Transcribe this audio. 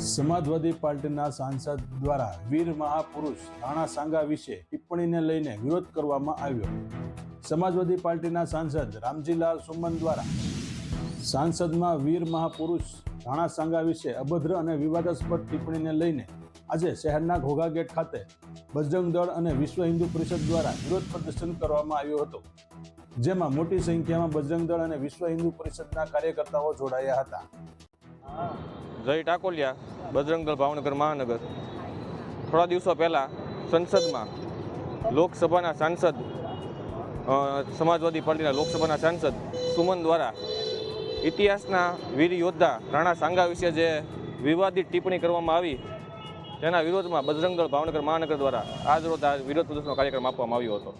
સમાજવાદી પાર્ટીના સાંસદ દ્વારા વીર મહાપુરુષ રાણા સાંગા વિશે ટિપ્પણીને લઈને વિરોધ કરવામાં આવ્યો. સમાજવાદી પાર્ટીના સાંસદ રામજીલાલ સુમન દ્વારા સાંસદમાં વીર મહાપુરુષ રાણા સાંગા વિશે અભદ્ર અને વિવાદાસ્પદ ટિપ્પણીને લઈને આજે શહેરના ઘોઘા ગેટ ખાતે બજરંગ દળ અને વિશ્વ હિન્દુ પરિષદ દ્વારા વિરોધ પ્રદર્શન કરવામાં આવ્યું હતું, જેમાં મોટી સંખ્યામાં બજરંગ દળ અને વિશ્વ હિન્દુ પરિષદના કાર્યકર્તાઓ જોડાયા હતા. જય ટાકોલિયા, બજરંગદળ ભાવનગર મહાનગર. થોડા દિવસો પહેલાં સંસદમાં લોકસભાના સાંસદ સમાજવાદી પાર્ટીના લોકસભાના સાંસદ સુમન દ્વારા ઇતિહાસના વીર યોદ્ધા રાણા સાંગા વિશે જે વિવાદિત ટિપ્પણી કરવામાં આવી, તેના વિરોધમાં બજરંગદળ ભાવનગર મહાનગર દ્વારા આજ રોજ આ વિરોધ પ્રદર્શનનો કાર્યક્રમ આપવામાં આવ્યો હતો.